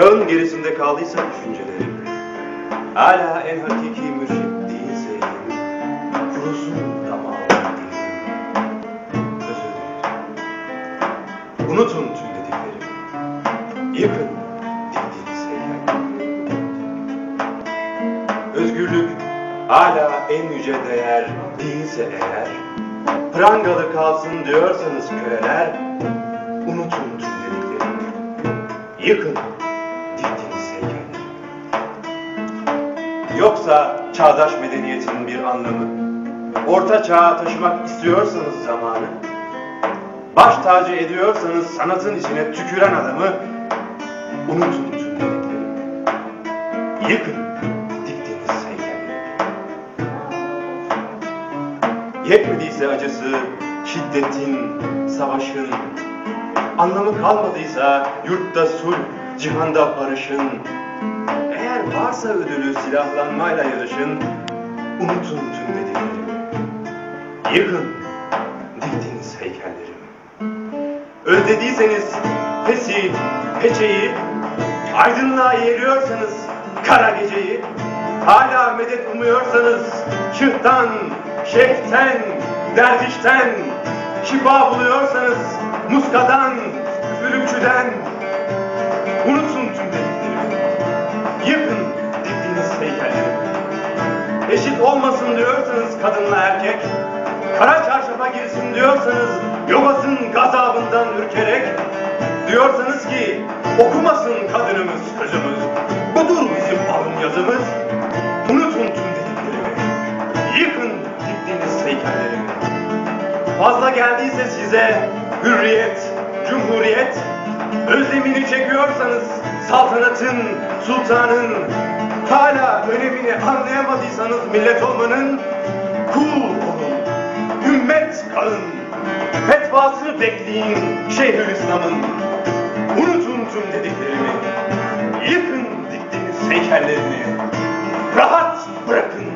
Çağın gerisinde kaldıysa düşüncelerim, hala en hakiki mürşit değilseydim, kurusun damağım. Özür dilerim. Unutun tüm dediklerimi. Yıkın heykelleri. Özgürlük hala en yüce değer değilse eğer, prangalı kalsın diyorsanız köleler, unutun tüm dediklerimi. Yıkın Yoksa çağdaş medeniyetin bir anlamı, orta çağa taşımak istiyorsanız zamanı, baş tacı ediyorsanız sanatın içine tüküren adamı, unutun tüm dediklerimi. Yıkın diktiğiniz heykelleri. Yetmediyse acısı, şiddetin, savaşın, anlamı kalmadıysa yurtta sulh, cihanda barışın, varsa ödülü silahlanmayla yarışın, unutun tüm dediklerimi. Yıkın diktiğiniz heykellerimi. Özlediyseniz Fesih, Peçe'yi, aydınlığa yeğliyorsanız kara geceyi, hala medet umuyorsanız şıhtan, şeyhten, dervişten, şifa buluyorsanız muskadan, üfürükçüden, unutun olmasın diyorsanız kadınla erkek, kara çarşafa girsin diyorsanız yobasın gazabından ürkerek, diyorsanız ki okumasın kadınımız sözümüz, budur bizim alın yazımız, unutun tüm dediklerimi, yıkın diktiğiniz heykellerimi. Fazla geldiyse size hürriyet, cumhuriyet, özlemini çekiyorsanız saltanatın, sultanın, hala önemini anlayamadıysanız millet olmanın kul olun, ümmet kalın, fetvasını bekleyin Şeyhülislam'ın. Unutun tüm dediklerimi, yıkın diktiğiniz heykellerini, rahat bırakın.